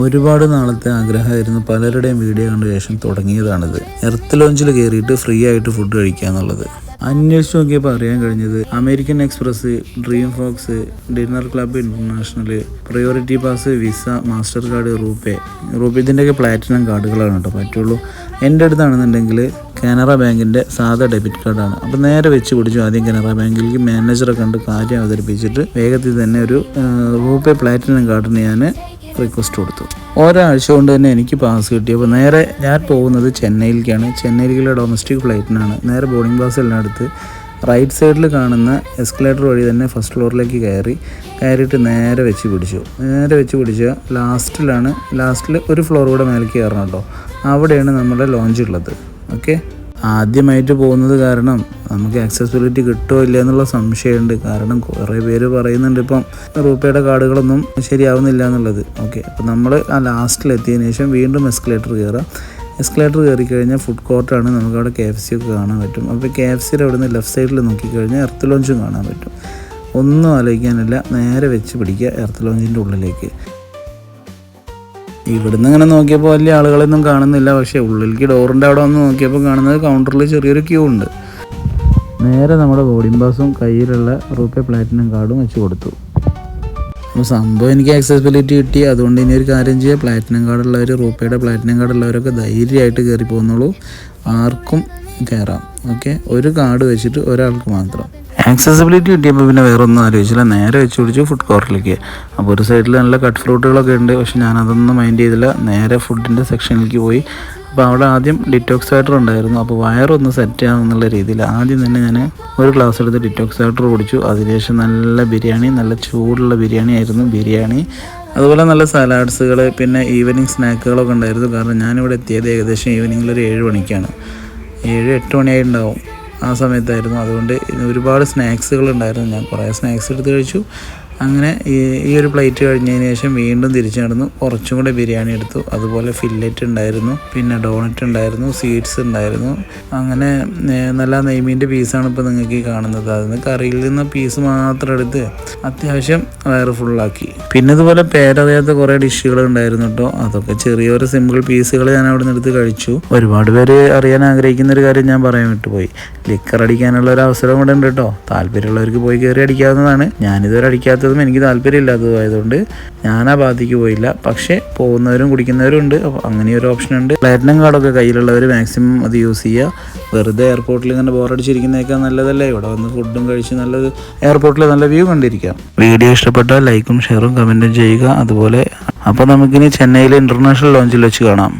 ഒരുപാട് നാളത്തെ ആഗ്രഹമായിരുന്നു പലരുടെയും വീഡിയോ കണ്ട ശേഷം തുടങ്ങിയതാണിത്. എർത്ത് ലോഞ്ചിൽ കയറിയിട്ട് ഫ്രീ ആയിട്ട് ഫുഡ് കഴിക്കുക എന്നുള്ളത് അന്വേഷിച്ച് നോക്കിയപ്പോൾ അറിയാൻ കഴിഞ്ഞത് American Express DreamFolks dinner club international priority pass Visa Mastercard RuPay RuPay ഇതിന്റെയൊക്കെ പ്ലാറ്റിനം കാർഡുകളാണ് കേട്ടോ പറ്റുള്ളൂ എന്റെ അടുത്താണെന്നുണ്ടെങ്കിൽ കാനറ ബാങ്കിന്റെ സാധാ ഡെബിറ്റ് കാർഡാണ് അപ്പോൾ നേരെ വെച്ച് പിടിച്ചു ആദ്യം കാനറ ബാങ്കിലേക്ക് മാനേജറെ കണ്ട് കാര്യം അവതരിപ്പിച്ചിട്ട് വേഗത്തിൽ തന്നെ ഒരു റൂപേ പ്ലാറ്റിനം കാർഡിന് ഞാൻ റിക്വസ്റ്റ് കൊടുത്തു. ഒരാഴ്ച കൊണ്ട് തന്നെ എനിക്ക് പാസ് കിട്ടി. അപ്പോൾ നേരെ ഞാൻ പോകുന്നത് ചെന്നൈയിലേക്കാണ്. ചെന്നൈയിലേക്കുള്ള ഡൊമസ്റ്റിക് ഫ്ലൈറ്റിനാണ് നേരെ ബോർഡിംഗ് പാസ് എല്ലാം എടുത്ത് റൈറ്റ് സൈഡിൽ കാണുന്ന എസ്കലേറ്റർ വഴി തന്നെ ഫസ്റ്റ് ഫ്ലോറിലേക്ക് കയറി കയറിയിട്ട് നേരെ വെച്ച് പിടിച്ചു. നേരെ വെച്ച് പിടിച്ച ലാസ്റ്റിലാണ് ലാസ്റ്റിൽ ഒരു ഫ്ലോർ കൂടെ മേലേക്ക് കയറണം കേട്ടോ അവിടെയാണ് നമ്മുടെ ലോഞ്ച് ഉള്ളത്. ഓക്കെ ആദ്യമായിട്ട് പോകുന്നത് കാരണം നമുക്ക് ആക്സസിബിലിറ്റി കിട്ടുമോ ഇല്ല എന്നുള്ള സംശയമുണ്ട്. കാരണം കുറേ പേര് പറയുന്നുണ്ട് ഇപ്പം റൂപ്പയുടെ കാർഡുകളൊന്നും ശരിയാവുന്നില്ല എന്നുള്ളത്. ഓക്കെ അപ്പം നമ്മൾ ആ ലാസ്റ്റിലെത്തിയതിന് ശേഷം വീണ്ടും എസ്കലേറ്റർ കയറാം എസ്കലേറ്റർ കയറി കഴിഞ്ഞാൽ ഫുഡ് കോർട്ടാണ് നമുക്ക് അവിടെ കെ എഫ് സി ഒക്കെ കാണാൻ പറ്റും. അപ്പോൾ കെ എഫ് സിയുടെ അവിടെ നിന്ന് ലെഫ്റ്റ് സൈഡിൽ നോക്കിക്കഴിഞ്ഞാൽ എർത്ത് ലോഞ്ചും കാണാൻ പറ്റും. ഒന്നും ആലോചിക്കാനില്ല. നേരെ വെച്ച് പിടിക്കുക എർത്ത് ലോഞ്ചിന്റെ ഉള്ളിലേക്ക്. ഇവിടുന്ന് ഇങ്ങനെ നോക്കിയപ്പോൾ വലിയ ആളുകളൊന്നും കാണുന്നില്ല. പക്ഷേ ഉള്ളിലേക്ക് ഡോറിന്റെ അവിടെ വന്ന് നോക്കിയപ്പോൾ കാണുന്നത് കൗണ്ടറിൽ ചെറിയൊരു ക്യൂ ഉണ്ട്. നേരെ നമ്മുടെ ബോർഡിംഗ് പാസും കയ്യിലുള്ള റൂപ്പേ പ്ലാറ്റിനും കാർഡും വെച്ച് കൊടുത്തു. അപ്പോൾ സംഭവം എനിക്ക് ആക്സസിബിലിറ്റി കിട്ടി. അതുകൊണ്ട് ഇനി ഒരു കാര്യം ചെയ്യുക പ്ലാറ്റിനം കാർഡുള്ളവർ റൂപ്പയുടെ പ്ലാറ്റിനം കാർഡുള്ളവരൊക്കെ ധൈര്യമായിട്ട് കയറി പോകുന്നുള്ളൂ ആർക്കും കയറാം ഓക്കെ ഒരു കാർഡ് വെച്ചിട്ട് ഒരാൾക്ക് മാത്രം. ആക്സസിബിലിറ്റി കിട്ടിയപ്പോൾ പിന്നെ വേറെ ഒന്നും ആലോചിച്ചില്ല. നേരെ വെച്ച് പിടിച്ചു ഫുഡ് കോർട്ടിലേക്ക് അപ്പോൾ ഒരു സൈഡിൽ നല്ല കട്ട് ഫ്രൂട്ടുകളൊക്കെ ഉണ്ട്. പക്ഷെ ഞാനതൊന്നും മൈൻഡ് ചെയ്തില്ല. നേരെ ഫുഡിന്റെ സെക്ഷനിലേക്ക് പോയി. അപ്പോൾ അവിടെ ആദ്യം ഡിറ്റോക്സ് വാട്ടർ ഉണ്ടായിരുന്നു. അപ്പോൾ വയറൊന്ന് സെറ്റ് ആവും എന്നുള്ള രീതിയിൽ ആദ്യം തന്നെ ഞാൻ ഒരു ഗ്ലാസ് എടുത്ത് ഡിറ്റോക്സ് വാട്ടർ കുടിച്ചു. അതിനുശേഷം നല്ല ബിരിയാണി നല്ല ചൂടുള്ള ബിരിയാണി ആയിരുന്നു. ബിരിയാണി അതുപോലെ നല്ല സലാഡ്സുകൾ പിന്നെ ഈവനിങ് സ്നാക്കുകളൊക്കെ ഉണ്ടായിരുന്നു. കാരണം ഞാനിവിടെ എത്തിയത് ഏകദേശം ഈവനിങ്ങിൽ ഒരു ഏഴ് മണിക്കാണ്. ഏഴ് എട്ട് മണിയായിട്ടുണ്ടാവും ആ സമയത്തായിരുന്നു. അതുകൊണ്ട് ഒരുപാട് സ്നാക്സുകൾ ഉണ്ടായിരുന്നു ഞാൻ കുറേ സ്നാക്സ് എടുത്ത് കഴിച്ചു. അങ്ങനെ ഈ ഒരു പ്ലേറ്റ് കഴിഞ്ഞതിന് ശേഷം വീണ്ടും തിരിച്ചു നടന്നു. കുറച്ചും കൂടെ ബിരിയാണി എടുത്തു. അതുപോലെ ഫില്ലറ്റ് ഉണ്ടായിരുന്നു. പിന്നെ ഡോണറ്റ് ഉണ്ടായിരുന്നു. സ്വീറ്റ്സ് ഉണ്ടായിരുന്നു. അങ്ങനെ നല്ല നെയ്മീന്റെ പീസാണ് ഇപ്പോൾ നിങ്ങൾക്ക് ഈ കാണുന്നത്. അതിന് കറിയിൽ നിന്ന് പീസ് മാത്രം എടുത്ത് അത്യാവശ്യം വയറ് ഫുള്ളാക്കി. പിന്നെ ഇതുപോലെ പേരറിയാത്ത കുറേ ഡിഷുകൾ ഉണ്ടായിരുന്നു കേട്ടോ. അതൊക്കെ ചെറിയൊരു സിമ്പിൾ പീസുകൾ ഞാൻ അവിടെ നിന്ന് എടുത്ത് കഴിച്ചു. ഒരുപാട് പേര് അറിയാൻ ആഗ്രഹിക്കുന്ന ഒരു കാര്യം ഞാൻ പറയാൻ വിട്ടുപോയി. ലിക്കർ അടിക്കാനുള്ള ഒരു അവസരം കൂടെ ഉണ്ട് കേട്ടോ. താല്പര്യമുള്ളവർക്ക് പോയി കയറി അടിക്കാവുന്നതാണ്. ഞാനിതുവരെ അടിക്കാത്തതും എനിക്ക് താല്പര്യമില്ലാത്തതും ആയതുകൊണ്ട് ഞാൻ ആ ഭാഗത്തേക്ക് പോയില്ല. പക്ഷേ പോകുന്നവരും കുടിക്കുന്നവരും ഉണ്ട് അപ്പോൾ അങ്ങനെ ഒരു ഓപ്ഷൻ ഉണ്ട്. പ്ലാറ്റിനം കാർഡൊക്കെ കയ്യിലുള്ളവർ മാക്സിമം അത് യൂസ് ചെയ്യുക. വെറുതെ എയർപോർട്ടിൽ ഇങ്ങനെ ബോറടിച്ചിരിക്കുന്നതൊക്കെ നല്ലതല്ലേ? ഇവിടെ വന്ന് ഫുഡും കഴിച്ച് നല്ലത് എയർപോർട്ടിൽ നല്ല വ്യൂ കണ്ടിരിക്കാം. വീഡിയോ ഇഷ്ടപ്പെട്ടാൽ ലൈക്കും ഷെയറും കമന്റും ചെയ്യുക. അതുപോലെ അപ്പോൾ നമുക്കിനി ചെന്നൈയിലെ ഇന്റർനാഷണൽ ലോഞ്ചിൽ വെച്ച് കാണാം.